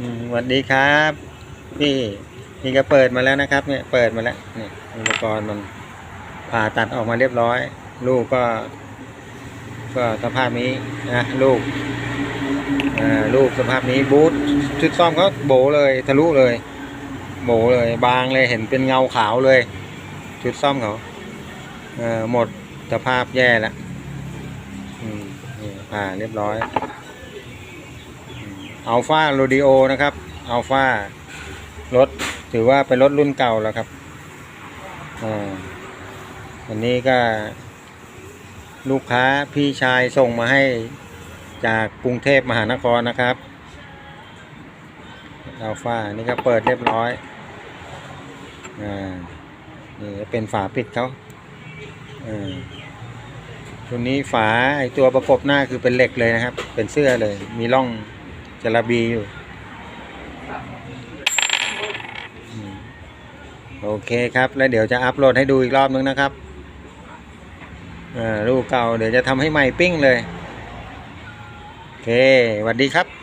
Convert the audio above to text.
สวัสดีครับพี่นี่ก็เปิดมาแล้วนะครับ เนี่ยเปิดมาแล้วเนี่ยอุปกรณ์มันผ่าตัดออกมาเรียบร้อย ลูกก็ ก็สภาพนี้นะลูกลูกสภาพนี้บูทชุดซ่อมเขาโบเลยทะลุเลย โบเลยบางเลยเห็นเป็นเงาขาวเลย ชุดซ่อมเขาเหมดสภาพแย่ละอ่าเรียบร้อย อัลฟาโรดิโอนะครับอัลฟารถถือว่าเป็นรถรุ่นเก่าแล้วครับอ่าอันนี้ก็ ลูกค้าพี่ชายส่งมาให้จากกรุงเทพมหานครนะครับอัลฟานี่ก็เปิดเรียบร้อยอ่านี่เป็นฝาปิดเขาอ่าตัวนี้ฝาไอตัวประกบหน้าคือเป็นเหล็กเลยนะครับ เป็นเสื้อเลยมีร่อง จระบีอยู่ โอเคครับ แล้วเดี๋ยวจะอัพโหลดให้ดูอีกรอบนึงนะครับรูปเก่าเดี๋ยวจะทำให้ใหม่ปิ้งเลย โอเคสวัสดีครับ